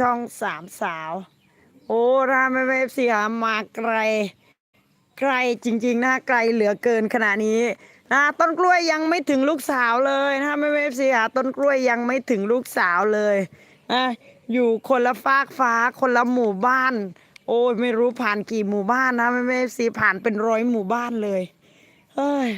ช่องสามสาว โอ้ราไม่เวฟเสียมาไกล ไกลจริง ๆ นะไกลเหลือเกินขนาดนี้นะต้นกล้วยยังไม่ถึงลูกสาวเลยนะไม่เวฟเสียต้นกล้วยยังไม่ถึงลูกสาวเลยนะอยู่คนละฟากฟ้าคนละหมู่บ้าน โอ้ยไม่รู้ผ่านกี่หมู่บ้านนะไม่เวฟสีผ่านเป็นร้อยหมู่บ้านเลยเฮ้ย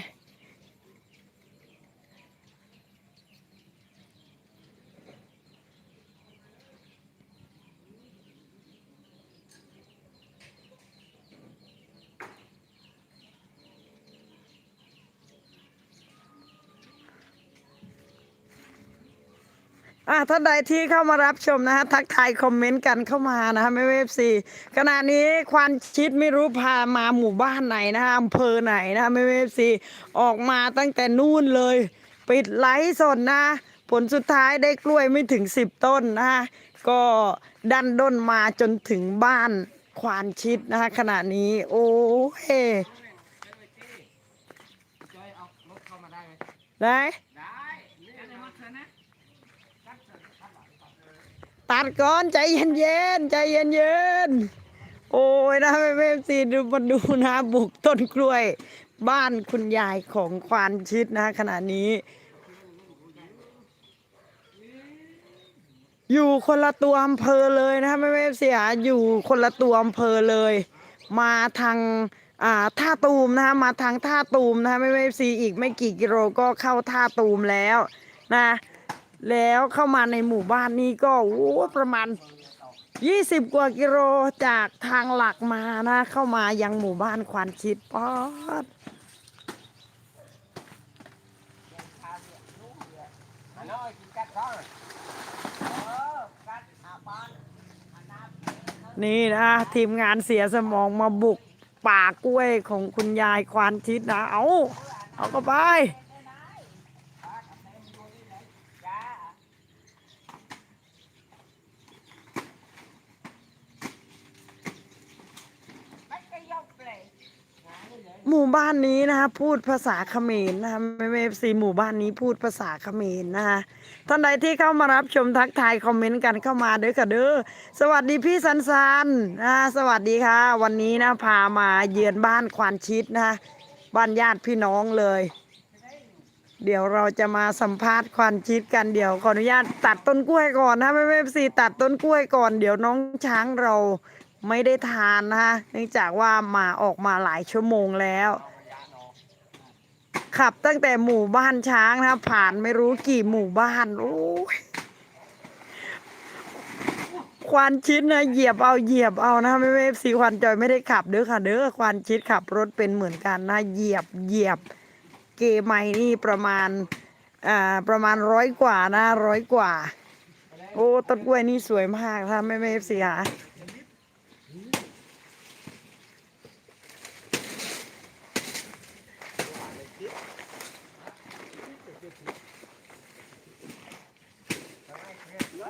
อะท่านใดที่เข้ามารับชมนะฮะทักทายคอมเมนต์กันเข้ามานะฮะไม่เวฟซีขณะนี้ควานชิดไม่รู้พามาหมู่บ้านไหนนะฮะอำเภอไหนนะฮะไม่เวฟซีออกมาตั้งแต่นู่นเลย ปิดไลฟ์สดนะ ผลสุดท้ายได้กล้วยไม่ถึงสิบต้นนะฮะก็ดันด้นมาจนถึงบ้านควานชิดนะฮะขณะนี้ โอ้เฮจอยได้ไหม ได้ ได้งั้นเดี๋ยวมาเถอะนะ ตัดก่อนใจเย็นๆใจเย็นๆโอ้ยนะไม่ไม่สีดูมาดูนะบุกต้นกล้วย บ้านคุณยายของควานชิดนะขณะนี้ อยู่คนละตัวอำเภอเลยนะไม่ไม่เสียอยู่คนละตัวอำเภอเลย มาทางอ่าท่าตูมนะมาทางท่าตูมนะไม่ไม่ซีอีกไม่กี่กิโลก็เข้าท่าตูมแล้วนะ แล้วเข้ามาในหมู่บ้านนี้ก็โอ้ประมาณ 20 กว่ากิโลจากทางหลักมานะ เข้ามายังหมู่บ้านควานชิดป๊อดนี่นะทีมงานเสียสมองมาบุกป่ากล้วยของคุณยายควานชิดนะ เอาเอาก็ไป หมู่บ้านนี้นะคะพูดภาษาเขมรนะคะไม่ไม่ซีหมู่บ้านนี้พูดภาษาเขมรนะคะท่านใดที่เข้ามารับชมทักทายคอมเมนต์กันเข้ามาเด้อค่ะเด้อสวัสดีพี่สันสันนะสวัสดีค่ะ วันนี้นะพามาเยือนบ้านควานชิดนะคะบ้านญาติพี่น้องเลย เดี๋ยวเราจะมาสัมภาษณ์ควานชิดกันเดี๋ยวขออนุญาตตัดต้นกล้วยก่อนนะไม่ไม่ซีตัดต้นกล้วยก่อน เดี๋ยวน้องช้างเรา ไม่ได้ทานนะคะเนื่องจากว่ามาออกมาหลายชั่วโมงแล้ว ขับตั้งแต่หมู่บ้านช้างนะผ่านไม่รู้กี่หมู่บ้านโอ้ยควานชิดนะเหยียบเอาเหยียบเอานะไม่ไม่สีควันจอยไม่ได้ขับเด้อค่ะเด้อควานชิดขับรถเป็นเหมือนกันนะเหยียบเหยียบ เกไมนี่ประมาณอ่าประมาณร้อยกว่านะร้อยกว่า โอ้ต้นกล้วยนี่สวยมากถ้าไม่ไม่สียทิ้งเป็นไรเอาไปเคี่ย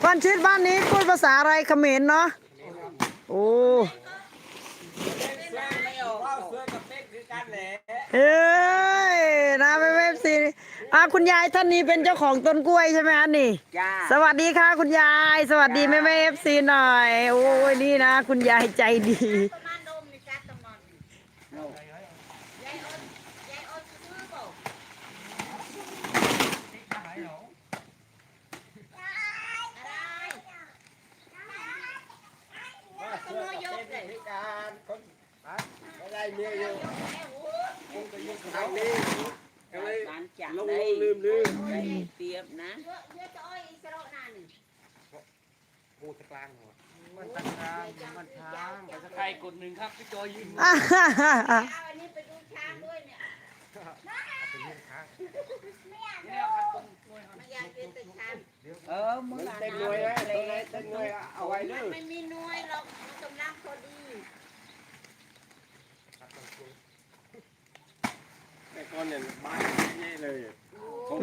ควานชิดบ้านนี้พูดภาษาอะไรเขมรเนาะโอ้ vào xưa cặp tết cứ can lẻ เฮ้ยนะไม่ไม่สิอะคุณยายท่านนี้เป็นเจ้าของต้นกล้วยใช่ไหมอันนี่ cha สวัสดีค่ะคุณยาย สวัสดีแม่แม่เอฟซีหน่อย โอ้ยนี่นะ คุณยายใจดี ประมาณโดมนี่จักตะมอนยายอ้นยายอ้นซื้อบ่อะไร vào xưa cặp tết cứ can con cái này nhiều nhiều แม่หู không có những cái này cái này การจับ lông ได้ lông lưm lưm ได้เปรียบนะเยอะเยอะจะอ้อยอิสระนั่นปูตะกลางหัวมันตะกลางมันทางไปสักใครกดหนึ่งครับพี่จอยยืนอ่าฮ่าฮ่าฮ่าเอาอันดูช้างด้วยเนี่ยเป็นเรื่อเนี่ยคันคนไม่อยากเป็นแต่ฉันเออมึงเต็มหน่วยนะตัวไหนเต็มหน่วยเอาไว้เลยไม่มีหน่วยหรอกมันกำลังพอดี แต่ก่อนเนี่ยบ้านนี่เลย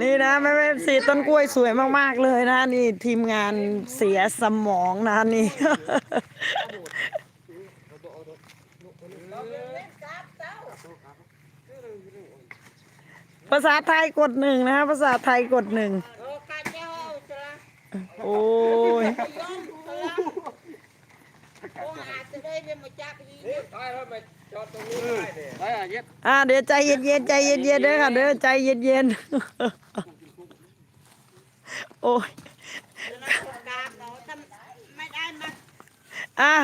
นี่นะแม่แม่สีต้นกล้วยสวยมากๆเลยนะ นี่ทีมงานเสียสมองนะนี่ ภาษาไทยกดหนึ่งนะภาษาไทยกดหนึ่งโอ้ข้าเจ้าจะละโอ้ยย่อมจะละโอ้อาจจะได้เป็นมาจับอีก ตายแล้วไปจอดตรงนี้ได้เนี่ยไปอะเย็บอ่าเดี๋ยวใจเย็นๆใจเย็นๆเด้อค่ะเด้อใจเย็นๆโอ้ยแล้วโครงการเราทำไม่ได้มาอะ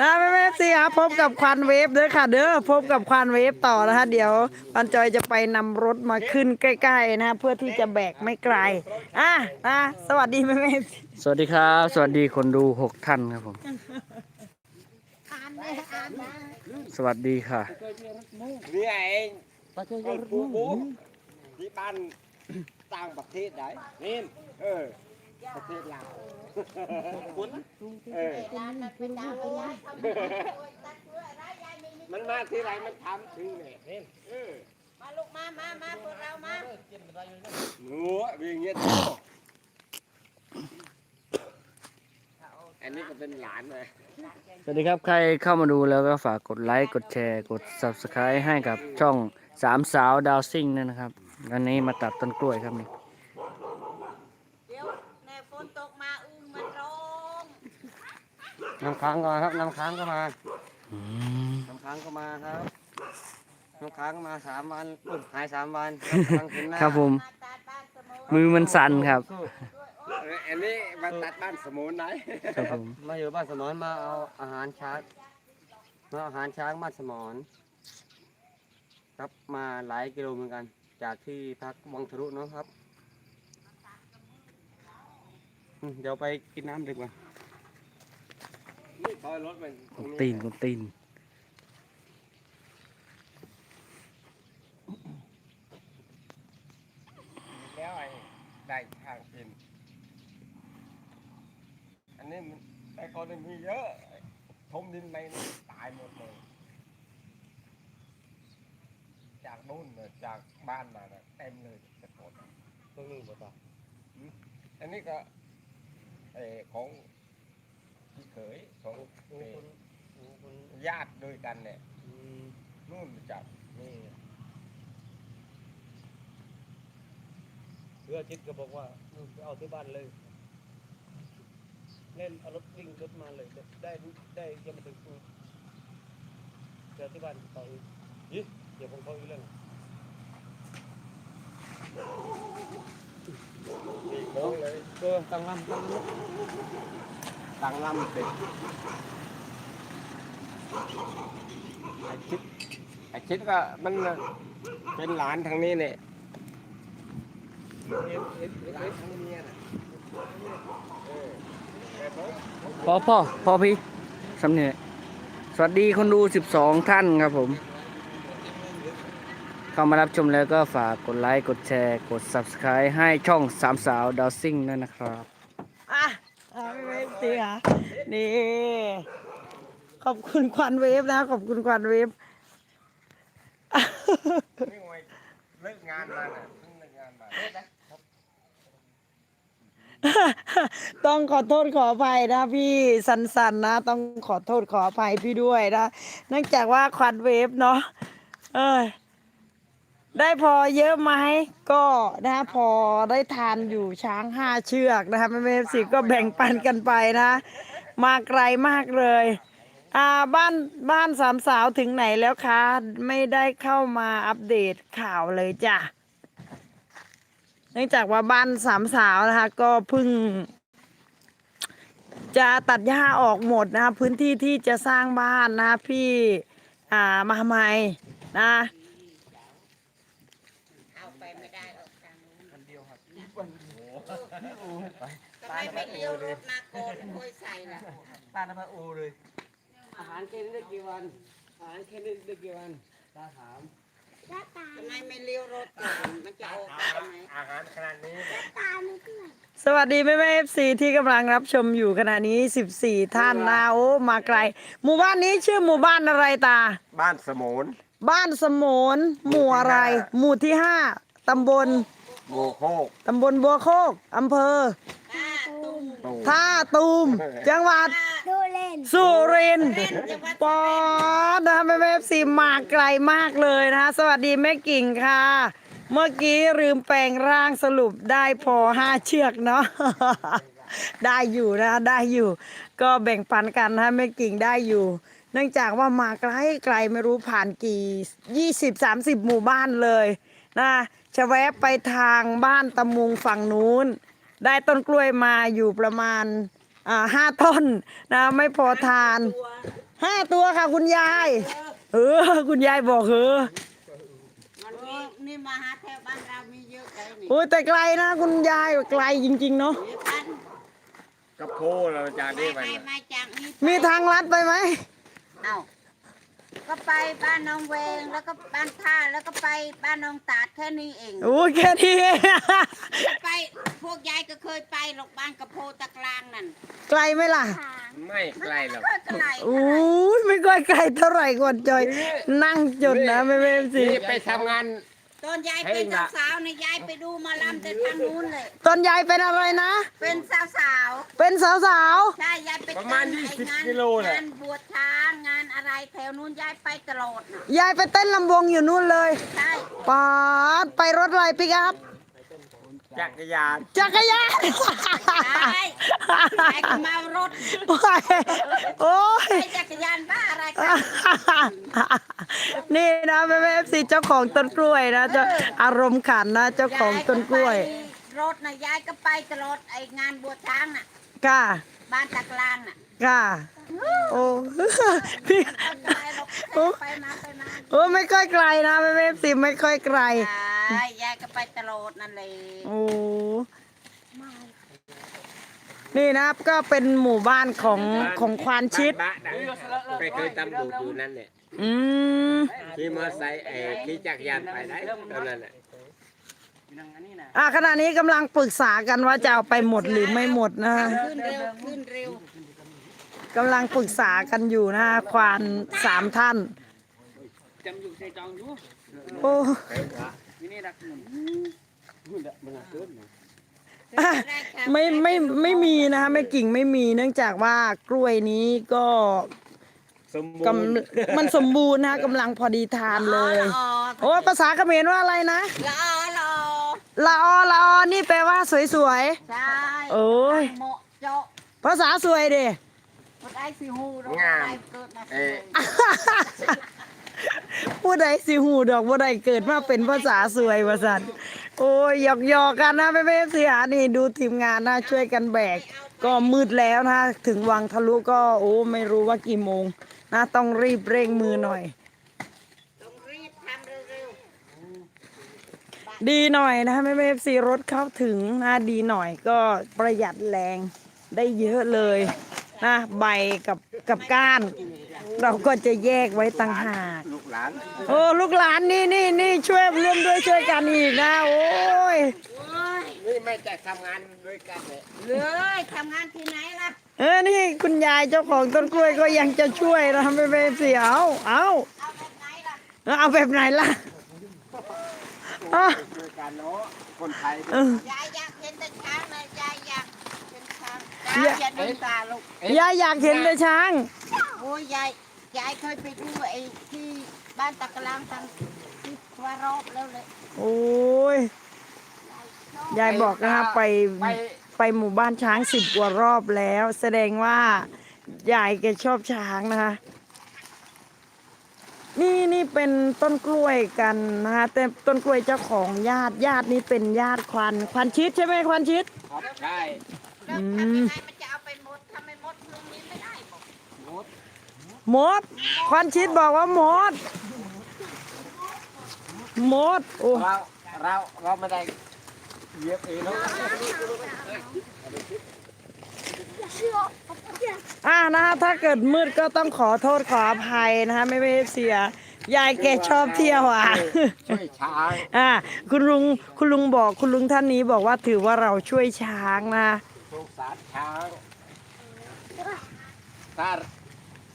นะแม่แม่ซีครับพบกับควันเวฟเด้อค่ะ เด้อพบกับควันเวฟต่อนะคะเดี๋ยวปันจอยจะไปนำรถมาขึ้นใกล้ๆนะเพื่อที่จะแบกไม่ไกลอะนะสวัสดีแม่แม่สวัสดีครับ สวัสดีคนดูหกท่านครับผม อ่านเลยอ่านมาสวัสดีค่ะ นี่เองเอาปูปูที่บ้านต่างประเทศได้นี่เออประเทศลาวคุณเออร้านมันเป็นดาวเลยนะทำให้โอ้ยตัดเพื่ออะไรยายไม่มีมันมาที่ไรมันทำถึงเนี่ยนี่เออมาลูกมามามาพวกเรามาหนูอย่างเงี้ย อันนี้ก็เป็นหลานเลยสวัสดีครับใครเข้ามาดูแล้วก็ฝากกดไลค์กดแชร์กด subscribe ให้กับช่องสามสาวดาวซิ่งด้วยนะครับวันนี้มาตัดต้นกล้วยครับนี่เดี๋ยวในฝนตกมาอึ้งมันร้องน้ำค้างก็มาครับน้ำค้างก็มาน้ำค้างก็มาครับน้ำค้างก็มาสามวันอุ๊ยหายสามวันน้ำค้างเห็นหน้าครับผม มาตาบ้านเสมอมือมันสั่นครับเอออันนี้มาตัดบ้านสมุนไหนครับผมมาอยู่บ้านสมอนมาเอาอาหารช้างมาเอาอาหารช้างบ้านสมอนครับมาหลายกิโลเหมือนกัน จากที่พักวังทะลุเนาะครับอืมเดี๋ยวไปกินน้ำดีกว่านี่ถอยรถไปกดตีนกดตีนแล้วไอ้ได้ทางกินอั นนี้มันแต่ก่อนมันมีเยอะทมดินไปนี่ตายหมดเลย จากนู่นเลยจากบ้านมานะเต็มเลยแต่ก่อนตรงนี้หมดอะอันนี้ก็ไอ้ของพี่เขยของเอ่อญาติด้วยกันเนี่ยนู่นจากนี่เพื่อชิดก็บอกว่ามึงไปเอาที่บ้านเลย เล่นเอารถวิ่งรถมาเลยได้ได้ยังไม่ถึงกูเจอที่บ้านต่ออีกยี่เดี๋ยวผมเขาอีกเรื่องตีโค้งเลยเออตั้งลำตั้งลำตั้งลำเสร็จไอ้ชิดไอ้ชิดก็มันเป็นหลานทางนี้เนี่ยหลานทางเมียน่ะเออแต่ผม พอพ่อพอพี่สำเนียงสวัสดีคนดู 12 ท่านครับผม เข้ามารับชมแล้วก็ฝากกดไลค์ กดแชร์ กด subscribe ให้ช่องสามสาวดาวซิ่งด้วยนะครับอะอะแม่แม่ซีค่ะนี่ ขอบคุณควันเวฟนะ ขอบคุณควันเวฟนี่ไงเลิกงานมาน่ะเพิ่งเลิกงานมา ต้องขอโทษขออภัยนะพี่สันสันนะ ต้องขอโทษขออภัยพี่ด้วยนะเนื่องจากว่าควันเวฟเนาะเออได้พอเยอะไหมก็นะพอได้ทานอยู่ช้างห้าเชือกนะคะแม่เวฟสิก็แบ่งปันกันไปนะ มาไกลมากเลยอ่าบ้านบ้านสามสาวถึงไหนแล้วคะ ไม่ได้เข้ามาอัปเดตข่าวเลยจ้ะเนื่องจากว่าบ้านสามสาวนะคะ ก็เพิ่ง จะตัดหญ้าออกหมดนะคะพื้นที่ที่จะสร้างบ้านนะพี่อ่ามาใหม่นะเอาไปไม่ได้หรอกทางนู้นคันเดียวครับทำไมไม่เลี้ยวรถมาก่อนค่อยใส่ล่ะตาทำไมโอเลยอาหารแค่นี้ได้กี่วันอาหารแค่นี้ได้กี่วันตาถาม ทำไมไม่เลี้ยวรถก่อนมันจะออกไปทำไมอาหารขนาดนี้สวัสดีแม่แม่เอฟซีที่กำลังรับชมอยู่ขณะนี้ 14 ท่านนะโอ้มาไกล หมู่บ้านนี้ชื่อหมู่บ้านอะไรตา บ้านสมุนบ้านสมนหมู่อะไร หมู่ที่ห้าตำบลโมโคกตำบลบัวโคกอำเภอถ้าตุ้มตูท่าตูม จังหวัด สุรินทร์ปอดนะแม่แม่สีมาไกลมากเลยนะสวัสดีแม่กิ่งค่ะ เมื่อกี้ลืมแปลงร่างสรุปได้พอห้าเชือกเนาะได้อยู่นะได้อยู่ ก็แบ่งปันกันนะแม่กิ่งได้อยู่ เนื่องจากว่ามาไกลไกลไม่รู้ผ่านกี่ยี่สิบสามสิบหมู่บ้านเลยนะจะแวะไปทางบ้านตะมุงฝั่งนู้น ได้ต้นกล้วยมาอยู่ประมาณ อ่าห้าต้นนะไม่พอทานห้าตัวค่ะคุณยาย เออ คุณยายบอกเออมันมีนี่มาหาแถวบ้านเรามีเยอะเลยนี่โอ้ยแต่ไกลนะคุณยายไกลจริง ๆ เนาะมีพันกับโคเราจากไม่นี้ไปไม่นะไม่จากนี้มีทางลัดไปไหมเอ้า ก็ไปบ้านน้องเวงแล้วก็บ้านท่าแล้วก็ไปบ้านน้องตาดแค่นี้เอง โอ้ยแค่นี้ไปพวกยายก็เคยไปหรอกบ้านกระโพตะกลางนั่นไกลไหมล่ะไม่ไกลหรอกก็ไกลโอ้ยไม่ค่อยไกลเท่าไหร่ก่อนจอย นั่งจดนะไม่ไม่สิ นี่ไปทำงาน ตอนยายเป็นสาวๆเนี่ยยายไปดูหมาลำแต่ทางนู้นเลย ตอนยายเป็นอะไรนะ เป็นสาวเป็นสาวๆ ใช่ยายไปประมาณเต้นไอ้20งานกิโลแหละงานบวชช้างงานอะไรแถวนู้นยายไปตลอดน่ะๆ ยายไปเต้นลำวงอยู่นู่นเลย ใช่ปาดไปรถอะไรปิกอัพ จักรยานจักรยานใช่ยายก็มารถโอ้ยโอ้ยไปจักรยานบ้าอะไรกันนี่นะแม่แม่เอฟซีเจ้าของต้นกล้วยนะเจ้าอารมณ์ขันนะเจ้าของต้นกล้วยายไปรถน่ะยายก็ไปตลอดไอ้งานบวชช้างน่ะค่ะบ้านตะกลางน่ะ ค่ะ โอ้พี่ไม่ไกลหรอกไปมาไปมาโอ้ไม่ค่อยไกลนะแม่แม่เอฟซีไม่ค่อยไกลใช่ยายก็ไปตลอดนั่นเลยโอ้นี่นะครับก็เป็นหมู่บ้านของของควานชิดบ้านบ้านน่ะไปเคยตำดูอยู่นั่นเนี่ยอืมขี่มอเตอร์ไซค์เออขี่จักรยานไปได้ตอนนั้นน่ะอะขณะนี้กำลังปรึกษากันว่าจะเอาไปหมดหรือไม่หมดนะขึ้นเร็วขึ้นเร็ว กำลังปรึกษากันอยู่นะควานสามท่านจำอยู่ในจองอยู่โอ้นี่นี่รักหนึ่งอะไม่ไม่ไม่มีนะคะไม่กิ่งไม่มีเนื่องจากว่ากล้วยนี้ก็สมบูกรณ์ำมันสมบูรณ์นะกำลังพอดีทานเลยละออโอ้ภาษาเขมรว่าอะไรนะละออละออละออละออนี่แปลว่าสวยใช่โอ้ย เหมาะเจาะๆภาษาสวยเด้ห มดได้สิหูเรางามได้เกิดมาเออผู้ใดสิหูดอกผู้ใดเกิดมาเป็นภาษาสวยภาษาโอ้ยหยอกหยอกๆกันนะแม่แม่สิหานี่ดูทีมงานนะช่วยกันแบก ก็มืดแล้วนะ ถึงวังทะลุก็โอ้ไม่รู้ว่ากี่โมงนะต้องรีบเร่งมือหน่อย ต้องรีบทำเร็วดีหน่อยนะแม่แม่ซีรถเข้าถึงนะดีหน่อยก็ประหยัดแรงได้เยอะเลย นะใบกับกับก้าน เราก็จะแยกไว้ต่างหากลูกหลานโอ้ลูกหลานนี่นี่นี่ช่วยร่วมด้วยช่วยกันอีกนะโอ้ยนี่ไม่จะทำงานด้วยกันเลยๆเลยทำงานที่ไหนล่ะเออนี่คุณยายเจ้าของต้นกล้วยก็ยังจะช่วยนะไม่เป็นเสียเอาเอาเอาแบบไหนล่ะเอาแบบไหนล่ะอะด้วยกันเนาะคนไทยเออยายอยากเห็นแต่ช้างเลยยายอยากเห็นช้าง ยายอย่าดึงตาลูกยายอยากเห็นแต่ช้าง โอ้ยยายยายเคยไปดูไอ้ที่บ้านตะกลางทางที่วารอบแล้วเลยโอ้ยยายบอกนะคะไปไปไปหมู่บ้านช้างสิบกว่ารอบแล้ว แสดงว่ายายแกชอบช้างนะคะ นี่นี่เป็นต้นกล้วยกันนะคะแต่ต้นกล้วยเจ้าของญาติญาตินี่เป็นญาติควันควันชิดใช่ไหมควันชิดครับใช่ แล้วทำยังไงมันจะเอาไปหมดทำไมหมดเรื่องนี้ไม่ได้บอกหมดควันชิดบอกว่าหมดหมดโอ้เราเราเราไม่ได้เหยียบเองเนาะอ่านะคะถ้าเกิดมืดก็ต้องขอโทษขออภัยนะคะไม่ไม่เสียยายแกชอบเที่ยวอะ ช่วยช้างอ่าคุณลุงคุณลุงบอกคุณลุงท่านนี้บอกว่าถือว่าเราช่วยช้างนะสงสารช้าง ถ้า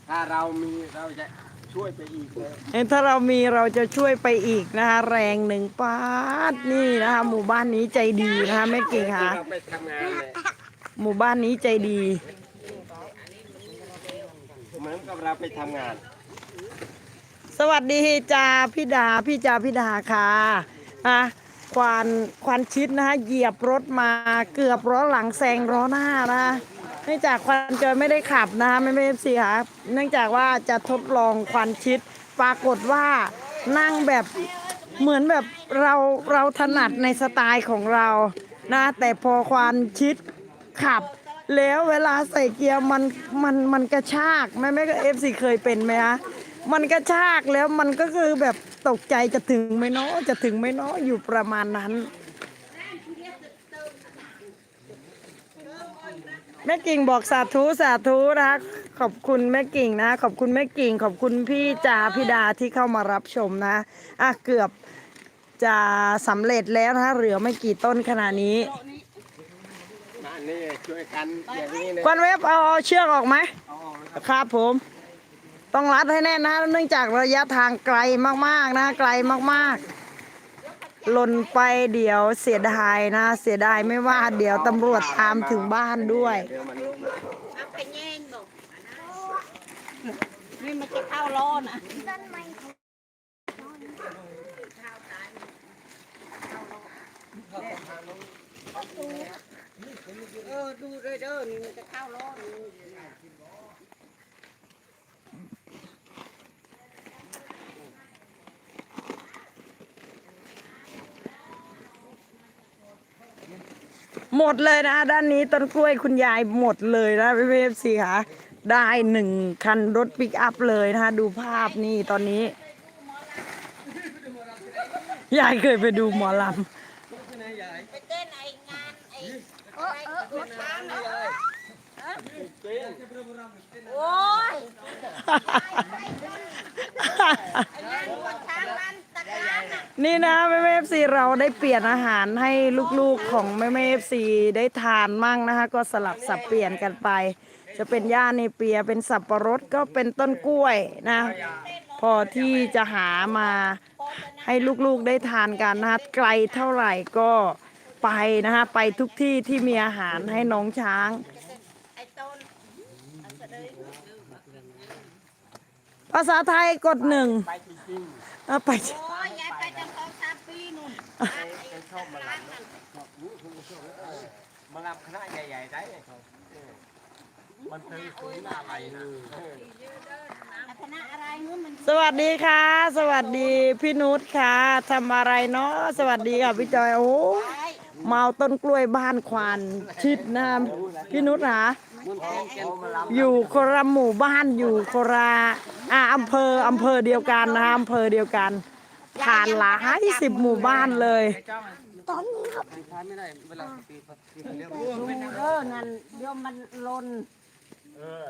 ถ้าเรามีเราจะช่วยไปอีกเลยเอ้ยถ้าเรามีเราจะช่วยไปอีกนะคะ แรงหนึ่งปาดนี่นะคะ หมู่บ้านนี้ใจดีนะคะแม่กิ่งค่ะ เราไปทำงานเลยหมู่บ้านนี้ใจดี เหมือนกับเราไปทำงาน สวัสดีจ้าพี่ดาพี่จาพี่ดาค่ะอะ ควานควานชิดนะคะเหยียบรถมาเกือบล้อหลังแซงล้อหน้านะคะเนื่องจากควานจอยไม่ได้ขับนะคะไม่ไม่เสียเนื่องจากว่าจะทดลองควานชิด ปรากฏว่านั่งแบบเหมือนแบบเราเราถนัดในสไตล์ของเรานะแต่พอควานชิดขับ แล้วเวลาใส่เกียร์มันมันมันกระชากแม่แม่ก็เอฟซีเคยเป็นไหมคะมันกระชากแล้วมันก็คือแบบ ตกใจจะถึงไหมเนาะจะถึงไหมเนาะอยู่ประมาณนั้น แม่กิ่งบอกสาธุสาธุนะขอบคุณแม่กิ่งนะ ขอบคุณแม่กิ่ง ขอบคุณพี่จาพิดาที่เข้ามารับชมนะอะเกือบจะสำเร็จแล้วนะเหลือไม่กี่ต้นขนาดนี้มานี่ช่วยกันอย่างนี้เลยควันเว็บเอาเอาเชือกออกไหมครับผม ต้องรัดให้แน่นนะเนื่องจากระยะทางไกลมากๆนะ ไกลมากๆ หล่นไปเดี๋ยวเสียดายนะ เสียดายไม่ว่าเดี๋ยวตำรวจตามถึงบ้านด้วยเดี๋ยวมันเอาไปแย่งบอกนี่มันจะเข้าร้อนอะเออดูเด้อเด้อนี่มันจะเข้าร้อน หมดเลยนะ ด้านนี้ต้นกล้วยคุณยายหมดเลยนะพี่เอฟซีค่ะได้หนึ่งคันรถปิกอัพเลยนะคะดูภาพนี่ตอนนี้ ยายเคยไปดูหมอลไปเต้นไองานไอเออเออรถช้างนะโอ้ยำไองานรถช้างมันตะการน่ะ นี่นะแม่แม่เอฟซีเราได้เปลี่ยนอาหารให้ลูกๆของแม่แม่เอฟซีได้ทานมั่งนะคะก็สลับสับเปลี่ยนกันไป จะเป็นย่าในเปียเป็นสับปะรดก็เป็นต้นกล้วยนะ พอที่จะหามาให้ลูกๆได้ทานกันนะคะไกลเท่าไหร่ก็ไปนะคะไปทุกที่ที่มีอาหารให้น้องช้างภาษาไทยกดหนึ่งไปจริง เอาไปโอ้ยยายไปตั้งสองสามปีนู่นบ้านไอ้ตะการนั่นๆมารับคณะใหญ่ๆได้เลยเขาเออมันคือศูนย์อะไรเลยคณะอะไรเงี้ยมันสวัสดีค่ะ สวัสดีพี่นุชค่ะทำอะไรเนาะสวัสดีค่ะพี่จอยโอ้ยเมาต้นกล้วยบ้านควานชิดนะพี่นุชหาอยู่คนละหมู่บ้านอยู่คนละ อ่าอำเภออำเภอเดียวกันนะอำเภอเดียวกันผ่านหลายสิบหมู่บ้านเลยดูเด้อนั่นเดี๋ยวมันลนเออ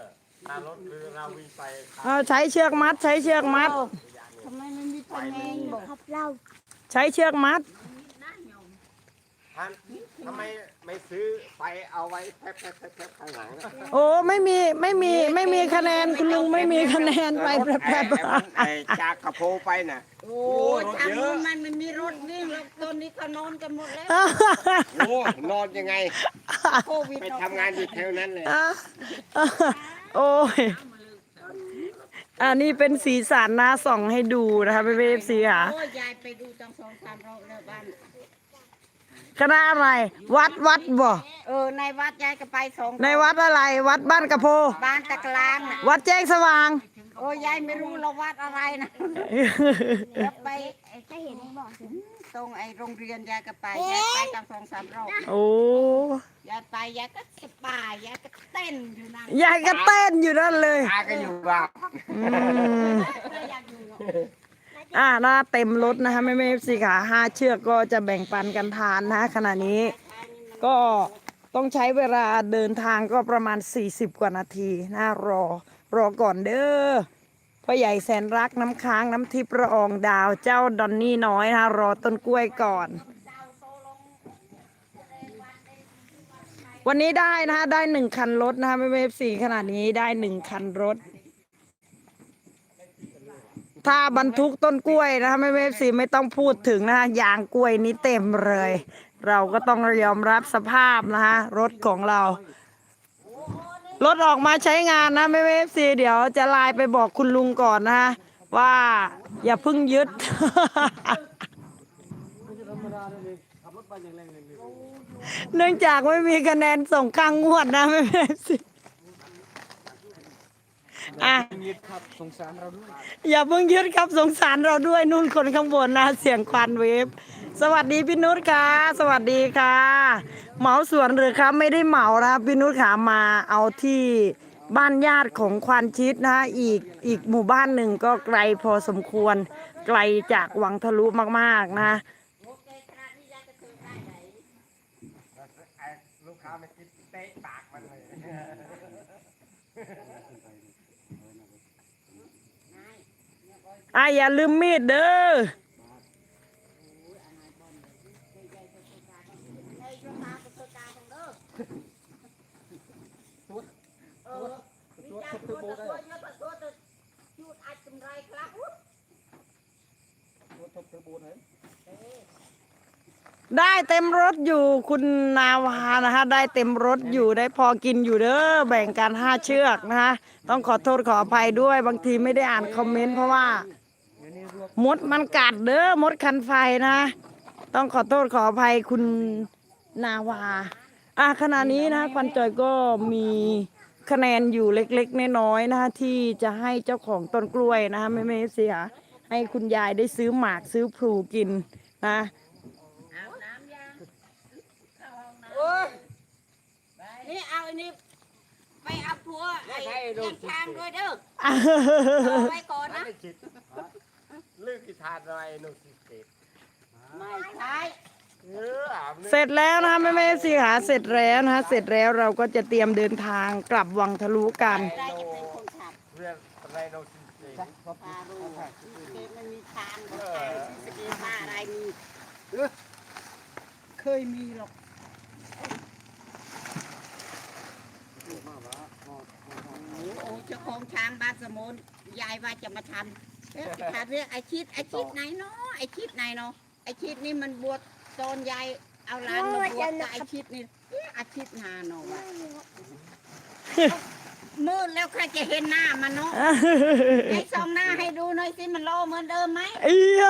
ถ้ารถคือเราวิ่งไปเอาใช้เชือกมัด ใช้เชือกมัดทำไมมันมีตะแมงบอกครับเราใช้เชือกมัดท่านทำไม ไม่ซื้อไปเอาไว้แป๊บๆๆๆข้างหลังนะโอ้ไม่มีไม่มีไม่มีคะแนนคุณลุงไม่มีคะแนนไปแป๊บไอ้มันไอ้จากกระโพไปน่ะโอ้ยทางนู้นมันไม่มีรถวิ่งแล้วตอนนี้เขานอนกันหมดแล้วโอ้นอนยังไงโควิดไปทำงานอยู่แถวนั้นเลยอะโอ้ยอันนี้เป็นสีสันนะส่องให้ดูนะคะพี่เอฟซีค่ะโอ้ยยายไปดูตั้งสองสามรอบแล้วบ้าน คณะอะไร วัดวัดบ่เออในวัดยายก็ไปสองในวัดอะไร วัดบ้านกระโพ บ้านตะกลางน่ะวัดแจ้งสว่าง โอ้ยยายไม่รู้เราวัดอะไรนะแล้วไปไอ้ก็เห็นบอกตรงไอ้โรงเรียนยายก็ไปยายไปตั้งสองสามรอบโอ้ยายไปยายก็สบายยายก็เต้นอยู่นั่นยายก็เต้นอยู่นั่นเลยตาก็อยู่บ้าน อืมไม่อยากอยู่หร อ่าหน้าเต็มรถนะคะไม่ไม่สิค่ะห้าเชือกก็จะแบ่งปันกันทานนะขณะนี้ก็ต้องใช้เวลาเดินทางก็ประมาณ 40 กว่านาทีนะรอ รอก่อนเด้อพ่อใหญ่แสนรักน้ำค้างน้ำทิพย์ระอองดาวเจ้าดอนนี่น้อยนะคะรอต้นกล้วยก่อน วันนี้ได้นะได้หนึ่งคันรถนะคะไม่เวฟสี่ขนาดนี้ได้หนึ่งคันรถ ถ้าบรรทุกต้นกล้วยนะคะไม่เวฟสี่ไม่ต้องพูดถึงนะคะยางกล้วยนี้เต็มเลย เราก็ต้องยอมรับสภาพนะคะรถของเรารถออกมาใช้งานนะไม่เวฟซีเดี๋ยวจะไลน์ไปบอกคุณลุงก่อนนะว่าอย่าพิ่งยึดเนื่องจากไม่มีคะแนนส่งข้างงวดนะไม่เวฟซี อะอย่าเพิ่งยึดครับสงสารเราด้วยนุ่นคนข้างบนนะเสียงควันเวฟสวัสดีพี่นุชค่ะ สวัสดีค่ะ เหมาสวนหรือครับไม่ได้เหมานะพี่นุชขามาเอาที่บ้านญาติของควานชิดนะอีกอีกหมู่บ้านหนึ่งก็ไกลพอสมควรไกลจากวังทะลุมากๆนะ ไอ้ลูกค้าไม่คิดเตะปากมันเลย อะอย่าลืมมีดเด้อได้เต็มรถอยู่คุณนาวานะคะได้เต็มรถอยู่ได้พอกินอยู่เด้อแบ่งกันห้าเชือกนะคะต้องขอโทษขออภัยด้วยบางทีไม่ได้อ่านคอมเมนต์เพราะว่า มดมันกัดเด้อมดคันไฟนะ ต้องขอโทษขออภัยคุณนาวาอะขณะนี้นะควันจอยก็มีคะแนนอยู่เล็กๆน้อยๆนะคะที่จะให้เจ้าของต้นกล้วยนะคะไม่ไม่เสียให้คุณยายได้ซื้อหมากซื้อพลูกินนะนี่เอาอันนี้ไปเอาผัวไอ้ยันทางด้วยเด้อเอาไว้ก่อนนะ ลึกกิทานอะไรโนสิเกตไม่ใช่เอออาบเสร็จแล้วนะคะแม่แม่สิขาเสร็จแล้วนะคะเสร็จแล้วเราก็จะเตรียมเดินทางกลับวังทะลุกันใครจะเป็นคนขับเรื่องอะไรโนสิเกตพาลูกเกตมันมีทางรถไฟสกีมาอะไรมีเคยมีหรอกโอ้เจ้าของช้างบ้านสมุนยายว่าจะมาทำ เอ๊ะจะเรียกไอชิดไอชิดไหนเนาะไอชิดไหนเนาะไอชิดนี่มันบวชตอนยายเอาหลานมาบวชกับไอชิดนี่เอ๊ะอาชิดนาเนาะวะมืดแล้วใครจะเห็นหน้ามันเนาะไอ้สองหน้าให้ดูหน่อยสิมันโลเหมือนเดิมไหมเอีย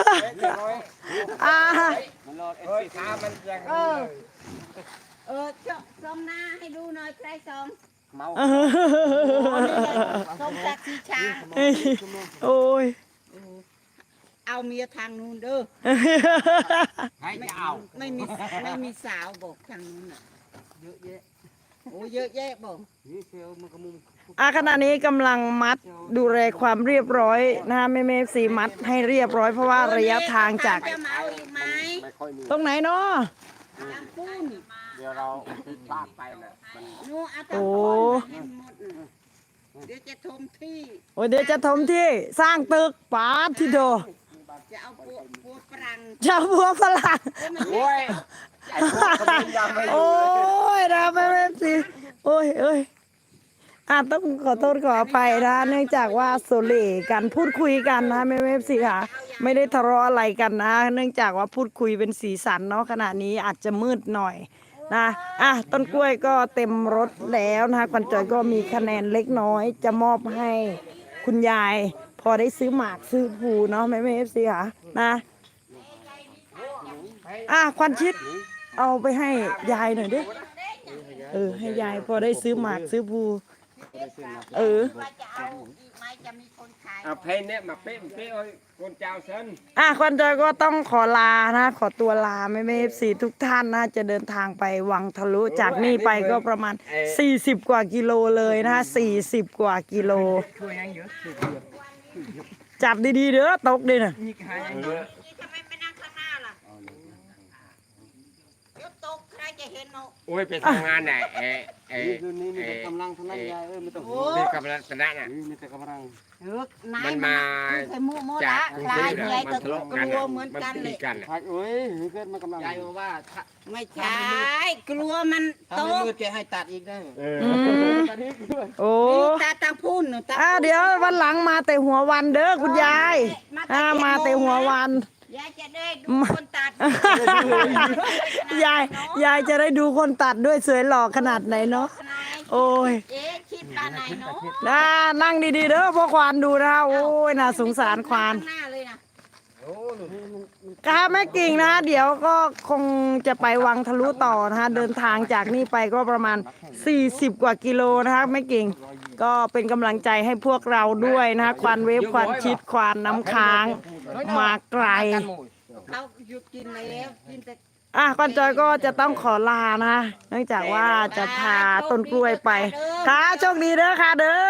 อ่าเฮ้ยขามันยังเออเออเจ้าสองหน้าให้ดูหน่อยใครสองเมาสมศักดิ์ศรีช้างโอ้ย เอาเมียทางนู้นเด้อให้จะเอาไม่มีไม่มีสาวบอกทางนู้นน่ะเยอะแยะโอ้เยอะแยะบอกอาขณะนี้กำลังมัดดูแลความเรียบร้อยนะคะแม่แม่สีมัดให้เรียบร้อยเพราะว่าระยะทางจาก จะมาเอาอีกไหมไม่ค่อยมี ตรงไหนเนาะทางปุ้นเดี๋ยวเราติดบ้านไปนะมันนู้เอาทางโอ้ปุ้นให้หมดน่ะเดี๋ยวจะทมที่ โอ้ยเดี๋ยวจะทมที่สร้างตึกป้าดที่โด จะเอาปูปูปรังชาวบัวฝรั่งโอ้ยไอ้พวกขมิ้นยังไม่โอ้ยนะแม่แม่สีโอ้ยเอ้ยอะต้องขอโทษขออภัยนะเนื่องจากว่าโซเลกันพูดคุยกันนะแม่แม่สีค่ะไม่ได้ทะเลาะอะไรกันนะ เนื่องจากว่าพูดคุยเป็นสีสันเนาะขณะนี้อาจจะมืดหน่อยนะอะต้นกล้วยก็เต็มรถแล้วนะคะควันจอยก็มีคะแนนเล็กน้อย จะมอบให้คุณยาย พอได้ซื้อหมากซื้อผูเนาะแม่แม่สีค่ะนะอะควันชิด เอาไปให้ยายหน่อยดิเออ ให้ยายพอได้ซื้อหมากซื้อผูเออว่าจะเอาอีกไหมจะมีคนขายเอาเพนเนี่ยมาเป๊ะเป๊ะเอ้ยคนเจ้าเซินอะควันจอยก็ต้องขอลานะ ขอตัวลาไม่ไม่สีทุกท่านนะจะเดินทางไปวังทะลุจากนี่ไปก็ประมาณ 40 กว่ากิโลเลยนะ40 กว่ากิโล จับดีๆเด้อตกดีนะเดี๋ยวตกใคร จะจะเห็นเนาะโอ้ยไปทำงานน่ะเออเออนี่คืนนี้มีแต่กำลังเท่านั้นยายเอ้ยไม่ต้องห่วงนี่กำลังชนะน่ะ นี่มีแต่กำลัง เออนายมันมาเคยมู่โมจาละกกรุงลาเทยพใหญ่น่ะมันก็ทะเลาะกกันลัวน่ะเหมือนมันกันตีเลยกันน่ะพักเอ้ยเกิดมากำลังยายบอกว่าถ้าไม่ใช่กลัวมันถ้าโตไม่มืดแกให้ตัดอีกได้เอออืมโอ้ตาตาพูนหนูตาอ่าเดี๋ยววันหลังมาแต่หัววันเด้อคุณยายอ่ามาแต่หัววัน ยายจะได้ดูคนตัดยายยายจะได้ดูคนตัดด้วยสวยหล่อขนาดไหนเนาะโอ้ยเอ๊ะคิดปานไหนเนาะน่านั่งดีๆเด้อพ่อควานดูนะโอ้ยน่าสงสารควานข้งหน้าเลยนะค่ะแม่กิ่งนะ เดี๋ยวก็คงจะไปวังทะลุต่อนะคะเดินทางจากนี่ไปก็ประมาณ 40 กว่ากิโลนะคะแม่กิ่ง ก็เป็นกำลังใจให้พวกเราด้วยนะคะควานเวฟควานชิดควานน้ำค้างมาไกล เขาหยุดกินแล้วกินแต่อะก้อนจอยก็จะต้องขอลานะเนื่องจากว่าจะพาต้นกล้วยไปค่ะโชคดีเด้อค่ะ เด้อ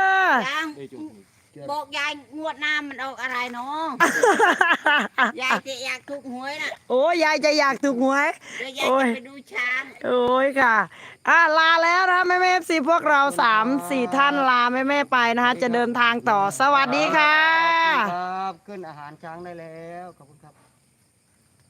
ยังบอกยายงวดหน้ามันออกอะไรเนาะยายจะอยากถูกหวยน่ะโอ้ยยายจะอยากถูกหวย เดี๋ยวยายโอ้ยจะไปดูช้าง โอ้ยค่ะ อะลาแล้วนะแม่แม่ซีพวกเราสามสี่ท่านลาแม่แม่ไปนะคะ จะเดินทางต่อสวัสดีค่ะ ครับ ขึ้นอาหารช้างได้แล้วขอบคุณครับ